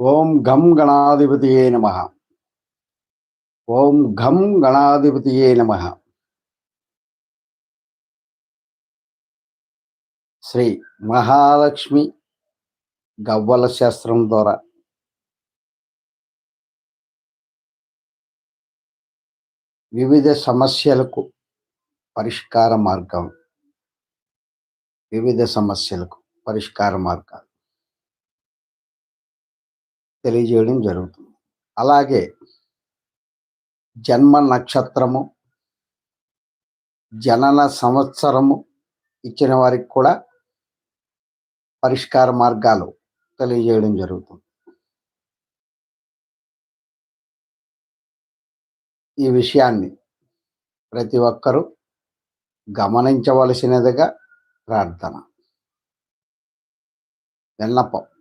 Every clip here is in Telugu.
ఓం గం గణాధిపతియే నమ. ఓం గం గణాధిపతియే నమ. శ్రీ మహాలక్ష్మి గవ్వల శాస్త్రం ద్వారా. వివిధ సమస్యలకు పరిష్కార మార్గం. వివిధ సమస్యలకు పరిష్కార మార్గం. తెలియజేయడం జరుగుతుంది. అలాగే జన్మ నక్షత్రము జనన సంవత్సరము ఇచ్చిన వారికి కూడా పరిష్కార మార్గాలు తెలియజేయడం జరుగుతుంది. ఈ విషయాన్ని ప్రతి ఒక్కరూ గమనించవలసినదిగా ప్రార్థన. విన్నపం.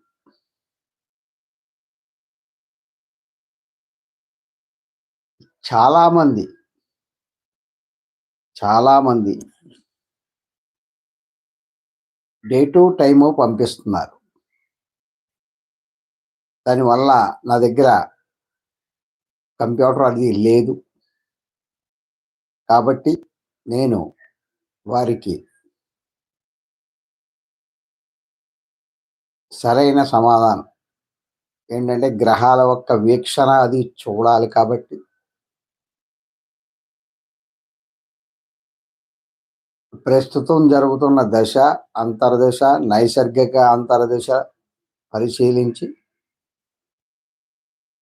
చాలామంది. చాలామంది. డే టు టైము పంపిస్తున్నారు. దానివల్ల నా దగ్గర కంప్యూటర్ అది లేదు. కాబట్టి నేను వారికి సరైన సమాధానం. ఏంటంటే గ్రహాల యొక్క వీక్షణ అది చూడాలి కాబట్టి ప్రస్తుతం జరుగుతున్న దశ అంతర్దశ నైసర్గిక అంతర్దశ పరిశీలించి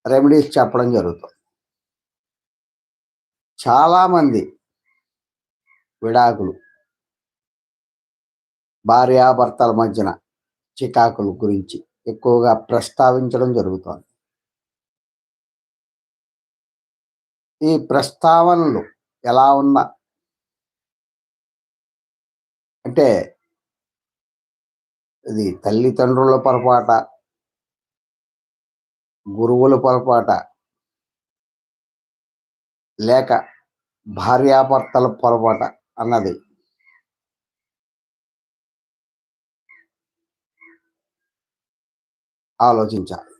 రెమెడీస్ చెప్పడం జరుగుతుంది. చాలామంది విడాకులు భార్యాభర్తల మధ్యన చికాకుల గురించి ఎక్కువగా ప్రస్తావించడం జరుగుతోంది. ఈ ప్రస్తావనలు ఎలా ఉన్నా అంటే ఇది తల్లిదండ్రుల పొరపాట. గురువుల పొరపాట. లేక భార్యాభర్తల పొరపాట అన్నది. ఆలోచించాలి.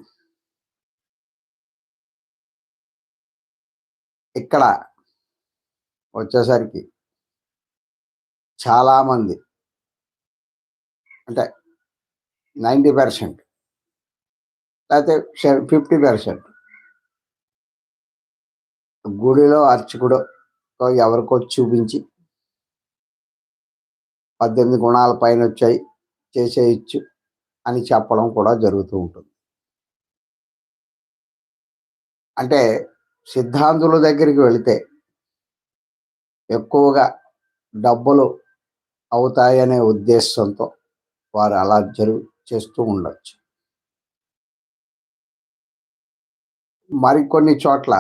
ఇక్కడ వచ్చేసరికి చాలామంది. అంటే నైంటీ పర్సెంట్. లేకపోతే ఫిఫ్టీ పర్సెంట్. గుడిలో అర్చకుడు ఎవరికో చూపించి పద్దెనిమిది గుణాల పైన వచ్చాయి చేసేయచ్చు అని చెప్పడం కూడా జరుగుతూ ఉంటుంది. అంటే సిద్ధాంతుల దగ్గరికి వెళితే ఎక్కువగా డబ్బులు అవుతాయనే ఉద్దేశంతో వారు అలా జరుగు చేస్తూ ఉండవచ్చు మరికొన్ని చోట్ల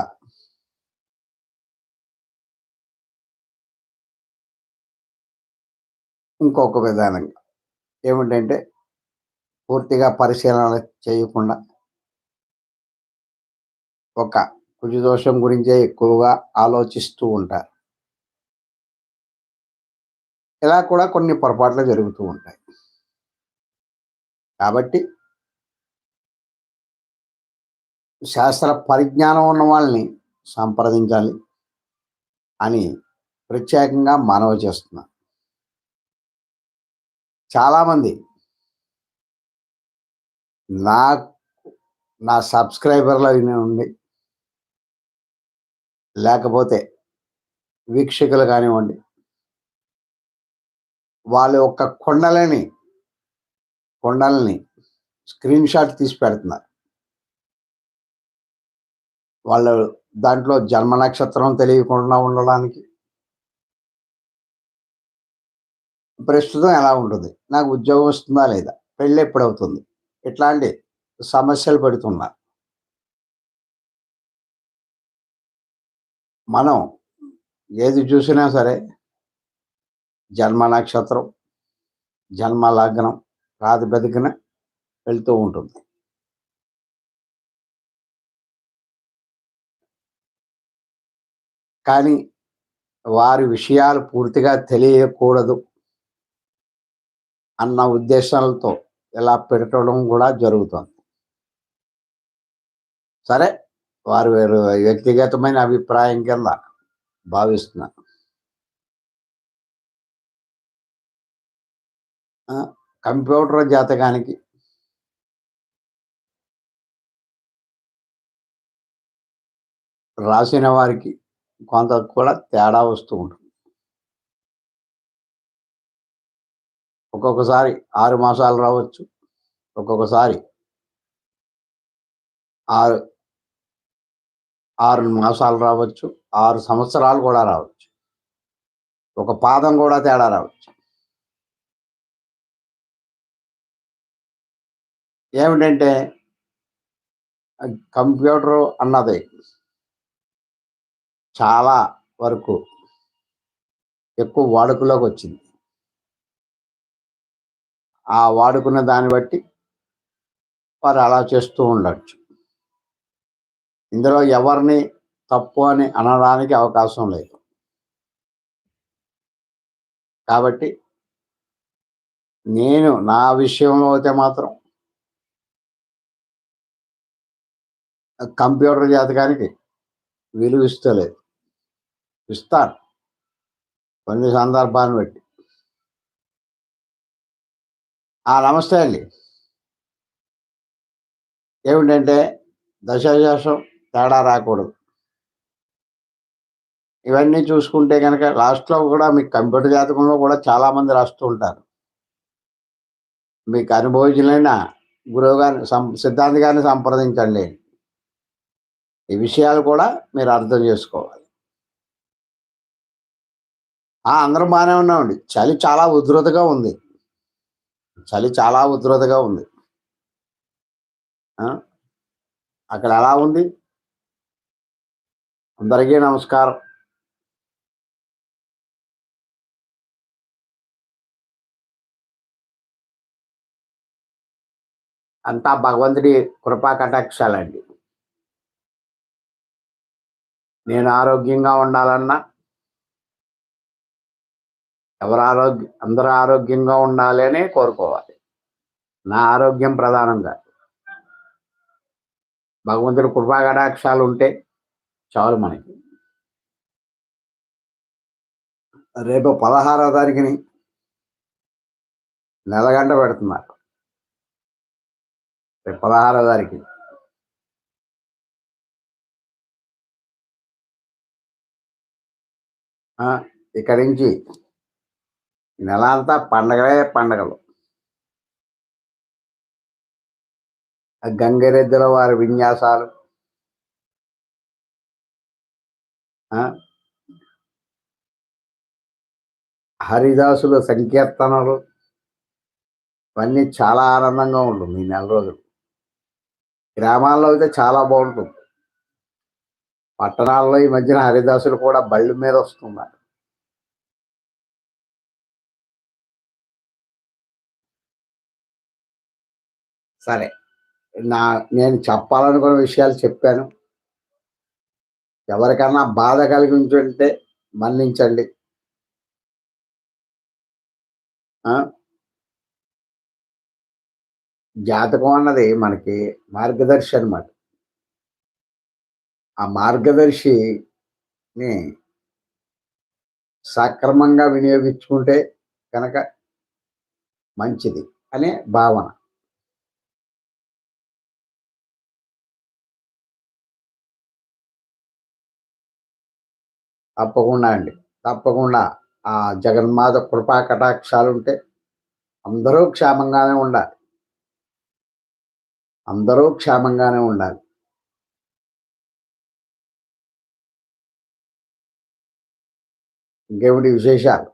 ఇంకొక విధానంగా ఏమిటంటే పూర్తిగా పరిశీలన చేయకుండా ఒక కుజదోషం గురించే ఎక్కువగా ఆలోచిస్తూ ఉంటారు. ఇలా కూడా కొన్ని పొరపాట్లు జరుగుతూ ఉంటాయి. కాబట్టి శాస్త్ర పరిజ్ఞానం ఉన్న వాళ్ళని సంప్రదించాలి అని ప్రత్యేకంగా మనవి చేస్తున్నా. చాలామంది నా నా సబ్స్క్రైబర్లు ఉండి లేకపోతే వీక్షకులు కానివ్వండి వాళ్ళ యొక్క కొండలని కొండలని స్క్రీన్ షాట్ తీసి పెడుతున్నారు. వాళ్ళు దాంట్లో జన్మ నక్షత్రం తెలియకుండా ఉండడానికి ప్రస్తుతం ఎలా ఉంటుంది? నాకు ఉద్యోగం వస్తుందా లేదా? పెళ్ళి ఎప్పుడవుతుంది? ఇట్లాంటి సమస్యలు పెడుతున్నారు. మనం ఏది చూసినా సరే జన్మ నక్షత్రం జన్మ లగ్నం ప్రాతిపదికన వెళ్తూ ఉంటుంది. కానీ వారి విషయాలు పూర్తిగా తెలియకూడదు అన్న ఉద్దేశాలతో ఇలా పెట్టడం కూడా జరుగుతుంది. సరే వారు వ్యక్తిగతమైన అభిప్రాయం కింద భావిస్తున్నాను. కంప్యూటర్ జాతకానికి. రాసిన వారికి కొంత కూడా తేడా వస్తూ ఉంటుంది. ఒక్కొక్కసారి ఆరు మాసాలు రావచ్చు. ఒక్కొక్కసారి ఆరు ఆరు మాసాలు రావచ్చు. ఆరు సంవత్సరాలు కూడా రావచ్చు. ఒక పాదం కూడా తేడా రావచ్చు. ఏమిటంటే కంప్యూటర్ అన్నది చాలా వరకు ఎక్కువ వాడుకలోకి వచ్చింది. ఆ వాడుకున్న దాన్ని బట్టి వారు అలా చేస్తూ ఉండొచ్చు. ఇందులో ఎవరిని తప్పు అని అనడానికి అవకాశం లేదు. కాబట్టి నేను నా విషయంలో అయితే మాత్రం కంప్యూటర్ జాతకానికి విలువ ఇస్తలేదు. ఇస్తారు కొన్ని సందర్భాన్ని బట్టి. ఆ నమస్తే అండి. ఏమిటంటే దశాశాసం తేడా రాకూడదు. ఇవన్నీ చూసుకుంటే కనుక లాస్ట్లో కూడా మీకు కంప్యూటర్ జాతకంలో కూడా చాలామంది రాస్తూ ఉంటారు. మీకు అనుభవించలేనా గురువు గారిని సం సిద్ధాంతి గారిని సంప్రదించండి. ఈ విషయాలు కూడా మీరు అర్థం చేసుకోవాలి. అందరం బాగానే ఉన్నామండి. చలి చాలా ఉధృతగా ఉంది. చలి చాలా ఉధృతగా ఉంది. అక్కడ ఎలా ఉంది? అందరికీ నమస్కారం. అంతా భగవంతుడి కృపా కటాక్షాలండి. నేను ఆరోగ్యంగా ఉండాలన్నా ఎవరు ఆరోగ్య అందరూ ఆరోగ్యంగా ఉండాలి అని కోరుకోవాలి. నా ఆరోగ్యం ప్రధానంగా భగవంతుడి కృపా కటాక్షాలు ఉంటే చాలు మనకి. రేపు పదహారవ తారీఖుని నెలగంట పెడుతున్నారు. రేపు పదహారవ తారీఖు ఆ, ఇక్కడి నుంచి నెల అంతా పండగలే పండగలు. ఆ గంగిరెద్దుల వారి విన్యాసాలు. ఆ, హరిదాసుల సంకీర్తనలు. ఇవన్నీ చాలా ఆనందంగా ఉంటుంది ఈ నెల రోజులు. గ్రామాల్లో అయితే చాలా బాగుంటుంది. పట్టణాల్లో ఈ మధ్యన హరిదాసులు కూడా బళ్ళు మీద వస్తున్నారు. సరే నా నేను చెప్పాలనుకున్న విషయాలు చెప్పాను. ఎవరికన్నా బాధ కలిగించుంటే మన్నించండి. జాతకం అన్నది మనకి మార్గదర్శి అన్నమాట. ఆ మార్గదర్శిని సక్రమంగా వినియోగించుకుంటే కనుక మంచిది అనే భావన. తప్పకుండా అండి. తప్పకుండా ఆ జగన్మాత కృపా కటాక్షాలు ఉంటే అందరూ క్షేమంగానే ఉండాలి. అందరూ క్షేమంగానే ఉండాలి. ఇంకేమిటి విశేషాలు?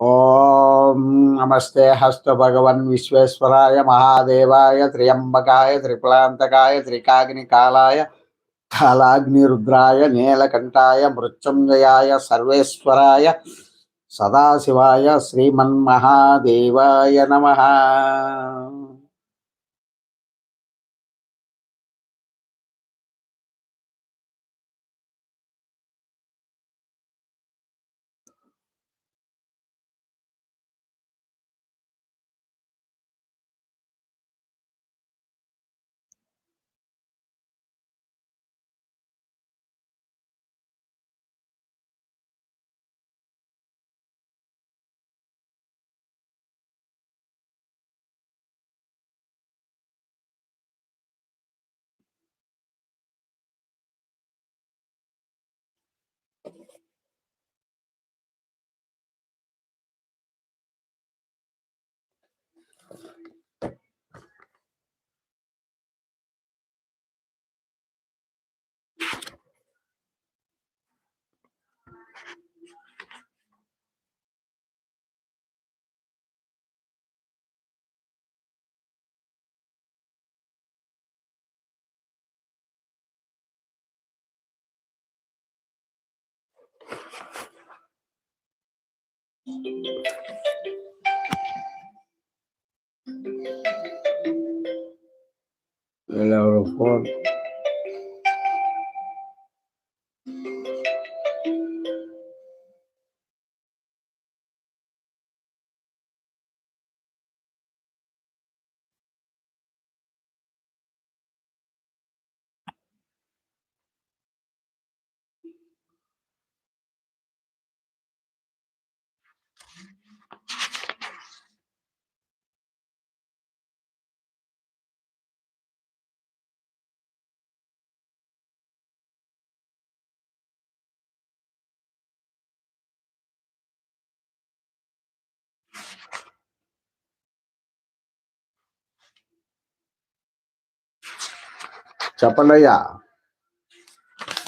ఓం నమస్తే హస్త భగవన్ విశ్వేశ్వరాయ మహాదేవాయ త్రియంబకాయ త్రిపులాంతకాయ త్రికాగ్ని కాలాయ కాలాగ్నిరుద్రాయ నీలకంఠాయ మృత్యుంజయాయ సర్వేశ్వరాయ సదాశివాయ శ్రీమన్మహాదేవాయ నమ. El aeropuerto. చెప్పండి అయ్యా.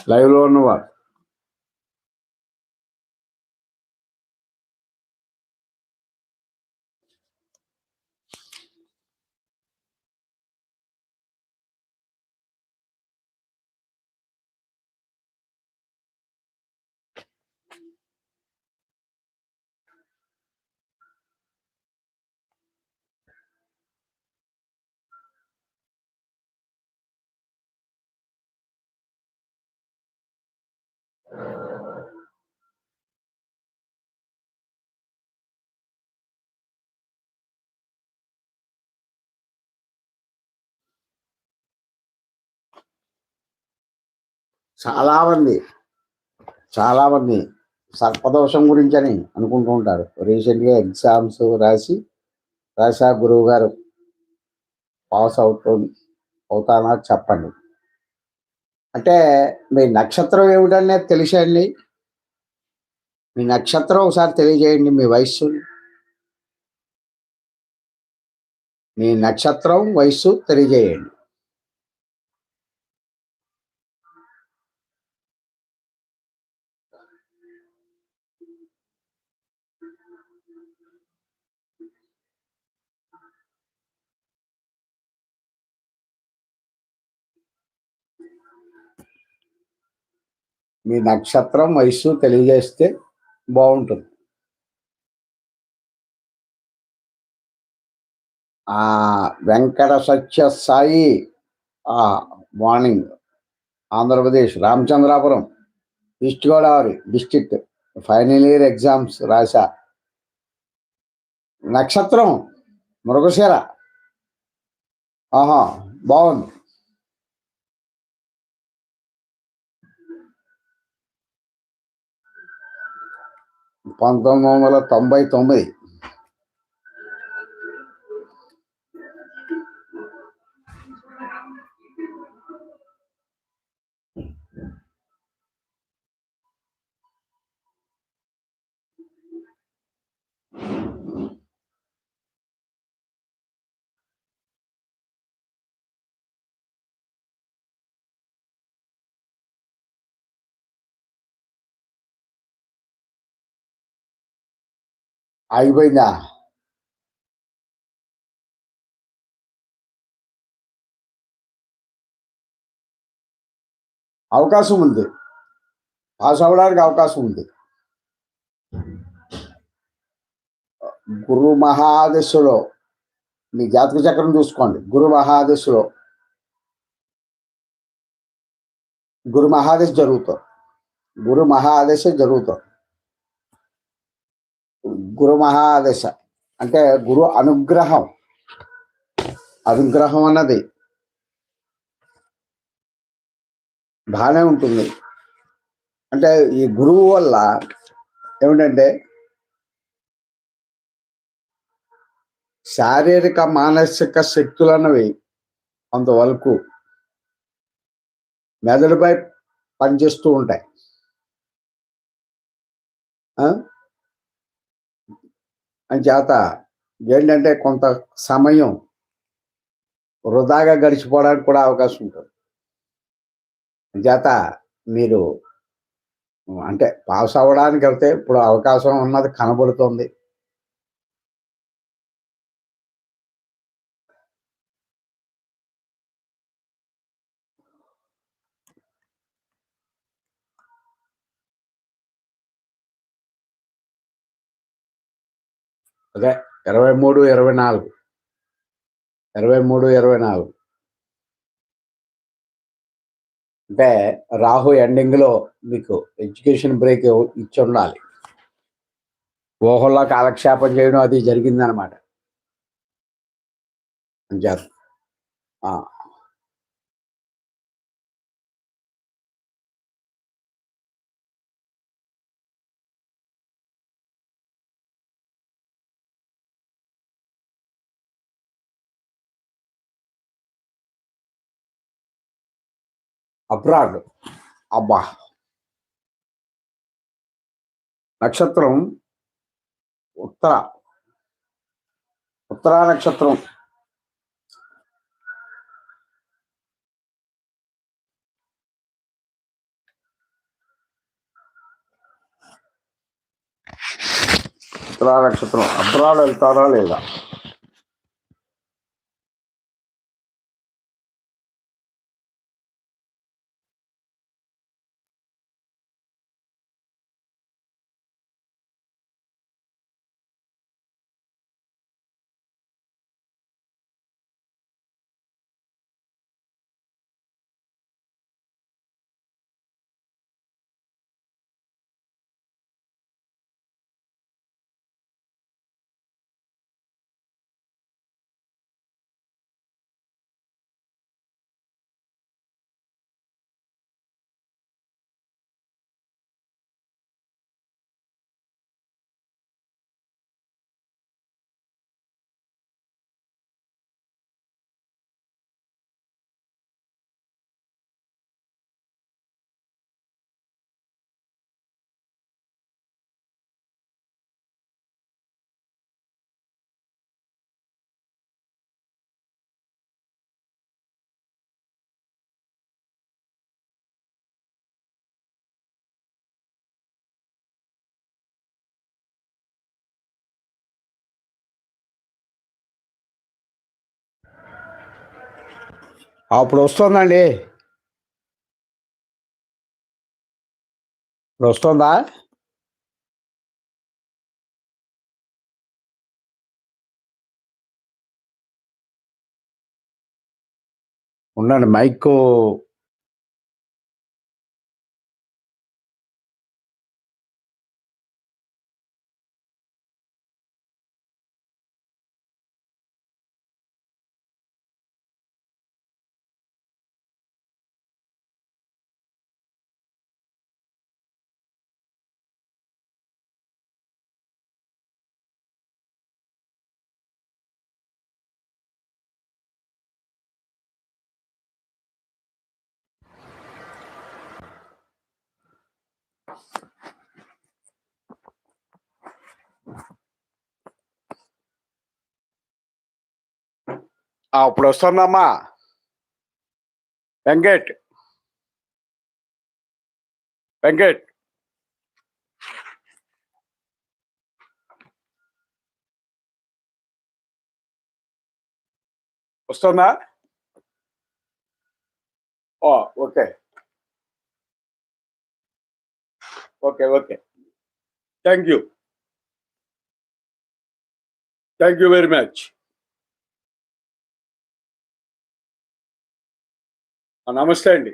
లైవ్లో ఉన్నవారు. చాలా మంది చాలా మంది సర్పదోషం గురించి అని అనుకుంటూ ఉంటారు. రీసెంట్గా ఎగ్జామ్స్ రాసి రాసా గురువు గారు పాస్ అవుతూ అవుతానా చెప్పండి. అంటే మీ నక్షత్రం ఏమిటనే తెలిసేయండి. మీ నక్షత్రం ఒకసారి తెలియజేయండి మీ వయస్సు. మీ నక్షత్రం వయస్సు తెలియజేయండి. మీ నక్షత్రం వయస్సు తెలియజేస్తే బాగుంటుంది. ఆ Venkata Satya Sai morning Andhra Pradesh Ramachandrapuram east Godavari district final year exams రాశా. నక్షత్రం మృగశిర. ఆహా బాగుంది. పంతొమ్మిది వందల తొంభై తొమ్మిది. ఆగిపోయిందా అవకాశం ఉంది. పాస్ అవ్వడానికి అవకాశం ఉంది. గురు మహాదశలో మీ జాతక చక్రం చూసుకోండి. గురు మహాదశలో గురు మహాదశ జరుగుతాం. గురు మహాదశ జరుగుతాం. గురు మహాదశ అంటే గురు అనుగ్రహం. అనుగ్రహం అన్నది. బాగానే ఉంటుంది. అంటే ఈ గురువు వల్ల ఏమిటంటే శారీరక మానసిక శక్తులు అన్నవి కొంతవరకు మెదడుపై పనిచేస్తూ ఉంటాయి. ఆ? అంచేత ఏంటంటే కొంత సమయం వృధాగా గడిచిపోవడానికి కూడా అవకాశం ఉంటుంది చేత మీరు అంటే పాస్ అవ్వడానికి అయితే ఇప్పుడు అవకాశం ఉన్నది కనబడుతుంది అదే ఇరవై మూడు ఇరవై నాలుగు ఇరవై మూడు ఇరవై నాలుగు అంటే రాహు ఎండింగ్లో మీకు ఎడ్యుకేషన్ బ్రేక్ ఇచ్చి ఉండాలి ఊహల్లో కాలక్షేపం చేయడం అది జరిగిందనమాట. అంచేత అబ్రాడ్ అబ్బా! నక్షత్రం ఉత్తర. ఉత్తరా నక్షత్రం. ఉత్తరా నక్షత్రం. అబ్రాడ్ వెళ్తారా లేదా? అప్పుడు వస్తుందండి ఇప్పుడు వస్తుందా ఉండండి మైక్ ఆ, ఇప్పుడు వెంకట్. వెంకట్. వస్తుందా? ఓ okay. Okay okay. Thank you thank you very much. నమస్తే అండి.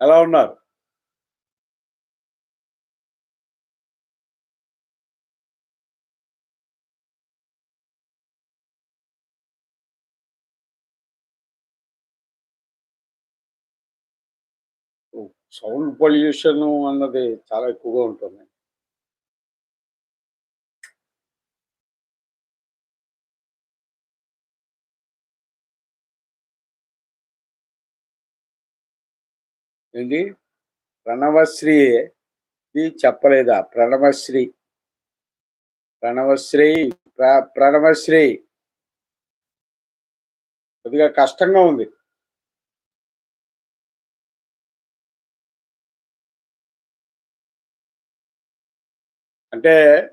ఎలా ఉన్నారు? సౌండ్ పొల్యూషన్ అన్నది చాలా ఎక్కువగా ఉంటుంది. ఏంటి? ప్రణవశ్రీ ఇది చెప్పలేదా? ప్రణవశ్రీ. ప్రణవశ్రీ ప్ర- ప్రణవశ్రీ. కొద్దిగా కష్టంగా ఉంది. అంటే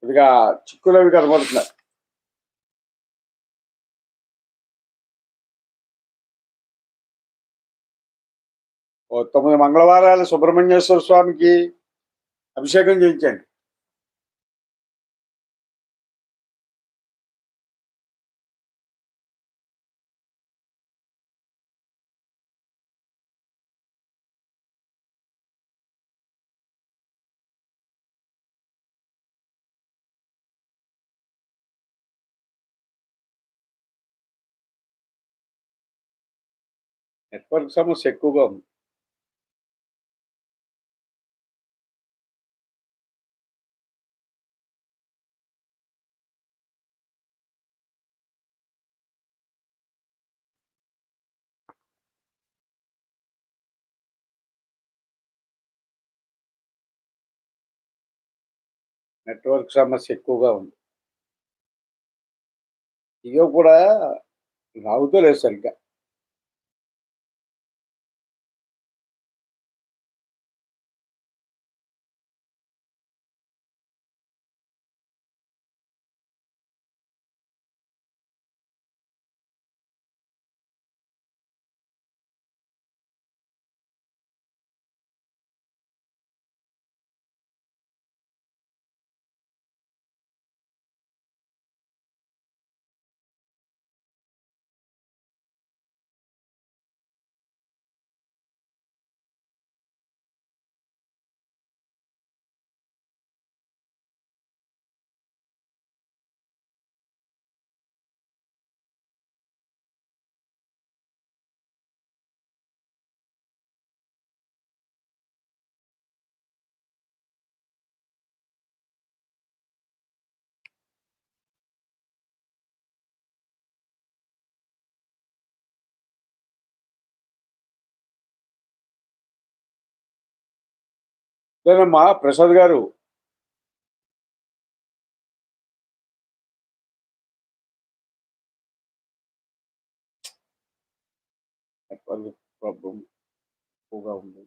కొద్దిగా చిక్కులవి కనబడుతున్నారు oh teman-teman Manglavar adalah Subramanya Swami Ki, apakah kau ingin cint? Sama Seku network సమస్య ఎక్కువగా ఉంది. ఇక కూడా రావుతలేదు సరిగ్గా. లేదమ్మా ప్రసాద్ గారు నెట్వర్క్ ప్రాబ్లం ఎక్కువగా ఉంది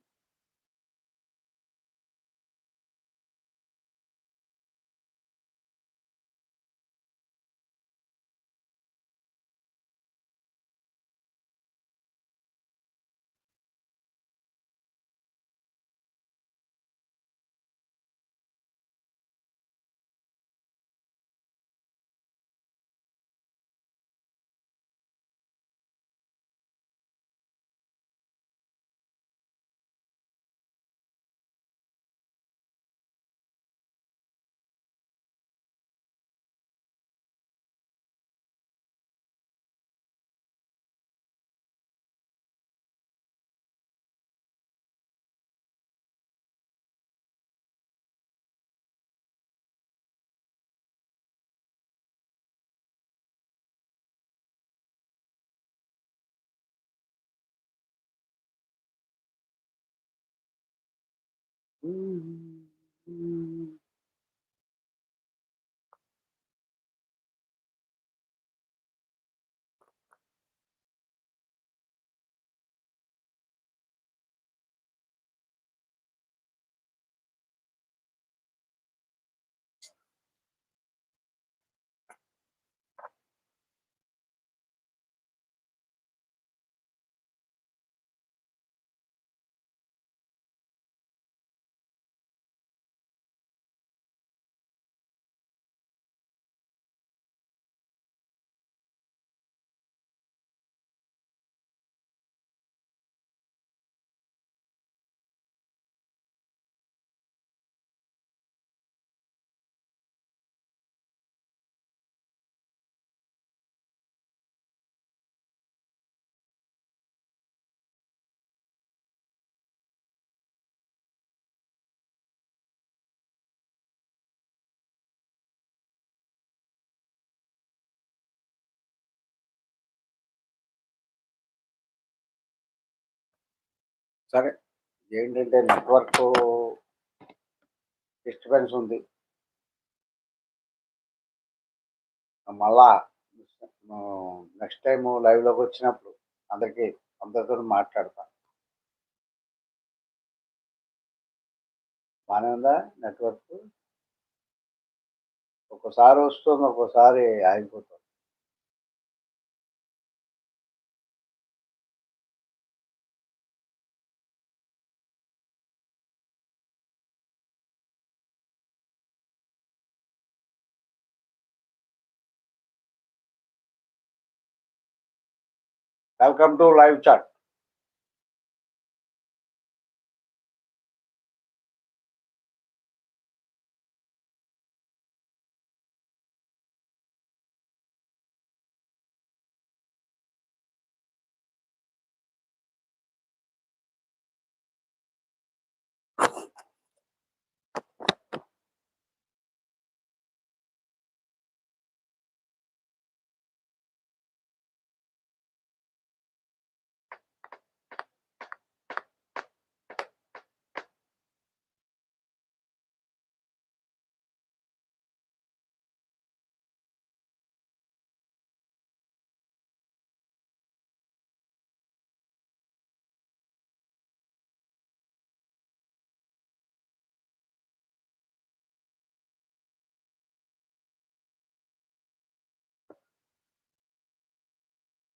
嗯嗯 సరే ఏంటంటే నెట్వర్క్ డిస్టర్బెన్స్ ఉంది. మళ్ళా నెక్స్ట్ టైం లైవ్లోకి వచ్చినప్పుడు అందరికీ అందరితో మాట్లాడతాను బాగానే ఉందా నెట్వర్క్? ఒక్కోసారి వస్తుంది ఒక్కోసారి ఆగిపోతుంది. Welcome to live chat.